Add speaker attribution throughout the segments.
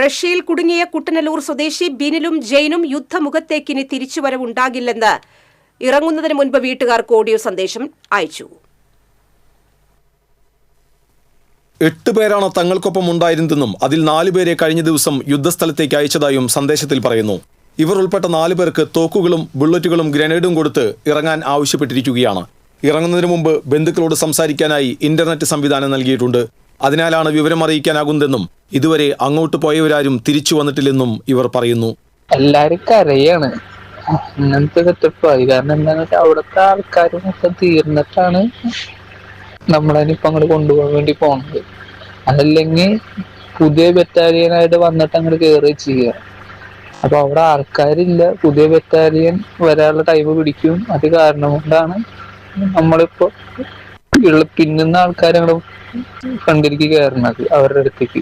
Speaker 1: റഷ്യയിൽ കുടുങ്ങിയ കുട്ടനല്ലൂർ സ്വദേശി ബിനിലും ജെയിനും യുദ്ധമുഖത്തേക്കിനി തിരിച്ചുവരവുണ്ടാകില്ലെന്ന് ഇറങ്ങുന്നതിന് മുൻപ് വീട്ടുകാർക്ക് ഓഡിയോ സന്ദേശം അയച്ചു.
Speaker 2: എട്ട് പേരാണ് തങ്ങൾക്കൊപ്പം ഉണ്ടായിരുന്നതെന്നും അതിൽ നാലുപേരെ കഴിഞ്ഞ ദിവസം യുദ്ധസ്ഥലത്തേക്ക് അയച്ചതായും സന്ദേശത്തിൽ പറയുന്നു. ഇവർ ഉൾപ്പെട്ട നാലു പേർക്ക് തോക്കുകളും ബുള്ളറ്റുകളും ഗ്രനേഡും കൊടുത്ത് ഇറങ്ങാൻ ആവശ്യപ്പെട്ടിരിക്കുകയാണ്. ഇറങ്ങുന്നതിന് മുമ്പ് ബന്ധുക്കളോട് സംസാരിക്കാനായി ഇന്റർനെറ്റ് സംവിധാനം നൽകിയിട്ടുണ്ട്. അതിനാലാണ് വിവരം അറിയിക്കാനാകുന്നതെന്നും ഇതുവരെ അങ്ങോട്ട് പോയവരാരും തിരിച്ചു വന്നിട്ടില്ലെന്നും ഇവർ പറയുന്നു.
Speaker 3: എല്ലാവർക്കും കരയാണ് അങ്ങനത്തെ സെറ്റപ്പായി കാരണം എന്താന്ന് വെച്ചാൽ അവിടുത്തെ ആൾക്കാരും ഒക്കെ തീർന്നിട്ടാണ് നമ്മളതിനിപ്പോ അങ്ങോട്ട് കൊണ്ടുപോകാൻ വേണ്ടി പോണത്. അതല്ലെങ്കിൽ പുതിയ ബറ്റാലിയനായിട്ട് വന്നിട്ട് അങ്ങോട്ട് കയറി ചെയ്യുക അപ്പൊ അവിടെ ആൾക്കാരില്ല. പുതിയ ബറ്റാലിയൻ വരാനുള്ള ടൈം പിടിക്കും. അത് കാരണം കൊണ്ടാണ് നമ്മളിപ്പോ പിന്നുന്ന ആൾക്കാരങ്ങളും ഫ്രണ്ടിലേക്ക് കയറുന്നത് അവരുടെ അടുത്തേക്ക്.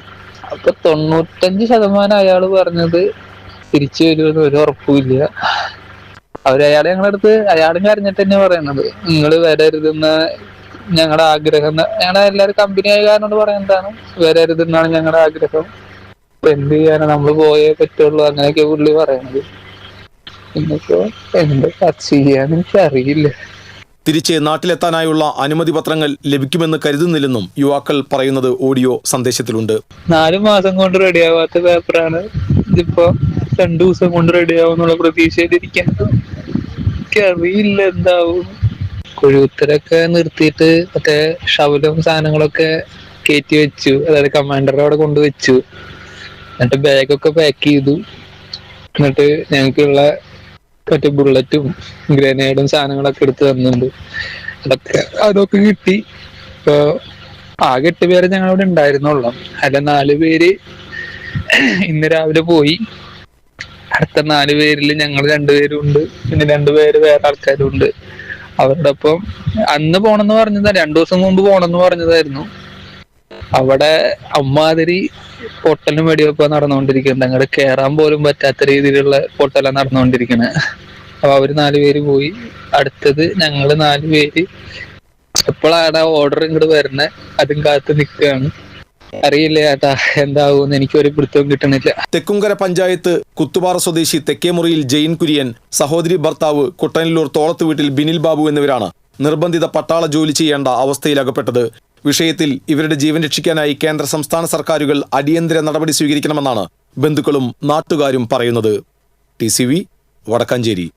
Speaker 3: അപ്പൊ തൊണ്ണൂറ്റഞ്ച് ശതമാനം അയാൾ പറഞ്ഞത് തിരിച്ചു വരുമെന്ന് ഒരു ഉറപ്പുമില്ല അവർ അയാൾ ഞങ്ങളുടെ അടുത്ത് അയാളും കരഞ്ഞിട്ട് തന്നെ പറയുന്നത് നിങ്ങൾ വരരുതെന്ന് ഞങ്ങളുടെ ആഗ്രഹം ഞങ്ങളുടെ എല്ലാവരും കമ്പനി ആയ കാരണം പറയുന്നതാണ് വരരുതെന്നാണ് ഞങ്ങളുടെ ആഗ്രഹം. എന്ത് ചെയ്യാനാ? നമ്മൾ പോയേ പറ്റുള്ളൂ. അങ്ങനെയൊക്കെ പുള്ളി പറയണത്. ഇന്നിപ്പോ എന്ത് ചെയ്യാന്ന് എനിക്കറിയില്ല.
Speaker 2: തിരിച്ച് നാട്ടിലെത്താനായുള്ള അനുമതി പത്രങ്ങൾ ലഭിക്കുമെന്ന് കരുതുന്നില്ലെന്നും യുവാക്കൾ പറയുന്നത് ഓഡിയോ സന്ദേശത്തിലുണ്ട്.
Speaker 3: നാലു മാസം കൊണ്ട് റെഡിയാവാത്ത പേപ്പറാണ് ഇതിപ്പോ രണ്ടു ദിവസം കൊണ്ട് റെഡിയാവുന്നുള്ള പ്രതീക്ഷയിലിരിക്കുന്നത്. എനിക്കറിയില്ല എന്താവും. കൊഴുത്തരൊക്കെ നിർത്തിയിട്ട് മറ്റേ ഷവലും സാധനങ്ങളൊക്കെ കയറ്റി വെച്ചു. അതായത് കമാൻഡറുടെ അവിടെ കൊണ്ടുവച്ചു എന്നിട്ട് ബാഗൊക്കെ പാക്ക് ചെയ്തു. എന്നിട്ട് ഞങ്ങൾക്കുള്ള മറ്റേ ബുള്ളറ്റും ഗ്രനേഡും സാധനങ്ങളൊക്കെ എടുത്ത് തന്നിട്ടുണ്ട്. അതൊക്കെ അതൊക്കെ കിട്ടി. ഇപ്പൊ ആകെ എട്ട് പേരെ ഞങ്ങളിവിടെ ഉണ്ടായിരുന്നുള്ളൂ. അല്ല നാല് പേര് ഇന്ന് രാവിലെ പോയി. അടുത്ത നാല് പേരിൽ ഞങ്ങൾ രണ്ടുപേരും ഉണ്ട് പിന്നെ രണ്ടുപേര് വേറെ ആൾക്കാരും ഉണ്ട് അവരുടെ അന്ന് പോണെന്ന് പറഞ്ഞതാ രണ്ടു ദിവസം മുമ്പ് പോണെന്ന് പറഞ്ഞതായിരുന്നു. അവിടെ അമ്മാതിരി പൊട്ടലും വെടിവെപ്പ് നടന്നുകൊണ്ടിരിക്കുന്നുണ്ട്. അങ്ങോട്ട് കേറാൻ പോലും പറ്റാത്ത രീതിയിലുള്ള പൊട്ടലാണ് നടന്നുകൊണ്ടിരിക്കുന്നത് അപ്പൊ അവർ നാലുപേര് പോയി. അടുത്തത് ഞങ്ങൾ നാലുപേര് എപ്പോഴാണ് ഓർഡർ ഇങ്ങോട്ട് വരുന്നത് അതും കാത്ത് നിൽക്കുകയാണ് അറിയില്ല ചേട്ടാ എന്താവും എനിക്കൊരു പിടുത്തവും കിട്ടണില്ല.
Speaker 2: തെക്കുംകര പഞ്ചായത്ത് കുത്തുപാറ സ്വദേശി തെക്കേമുറിയിൽ ജെയിൻ കുര്യൻ സഹോദരി ഭർത്താവ് കുട്ടനല്ലൂർ തോളത്ത് വീട്ടിൽ ബിനിൽ ബാബു എന്നിവരാണ് നിർബന്ധിത പട്ടാള ജോലി ചെയ്യേണ്ട അവസ്ഥയിലകപ്പെട്ടത്. വിഷയത്തിൽ ഇവരുടെ ജീവൻ രക്ഷിക്കാനായി കേന്ദ്ര സംസ്ഥാന സർക്കാരുകൾ അടിയന്തര നടപടി സ്വീകരിക്കണമെന്നാണ് ബന്ധുക്കളും നാട്ടുകാരും പറയുന്നത്. T C V Vadakkanchery.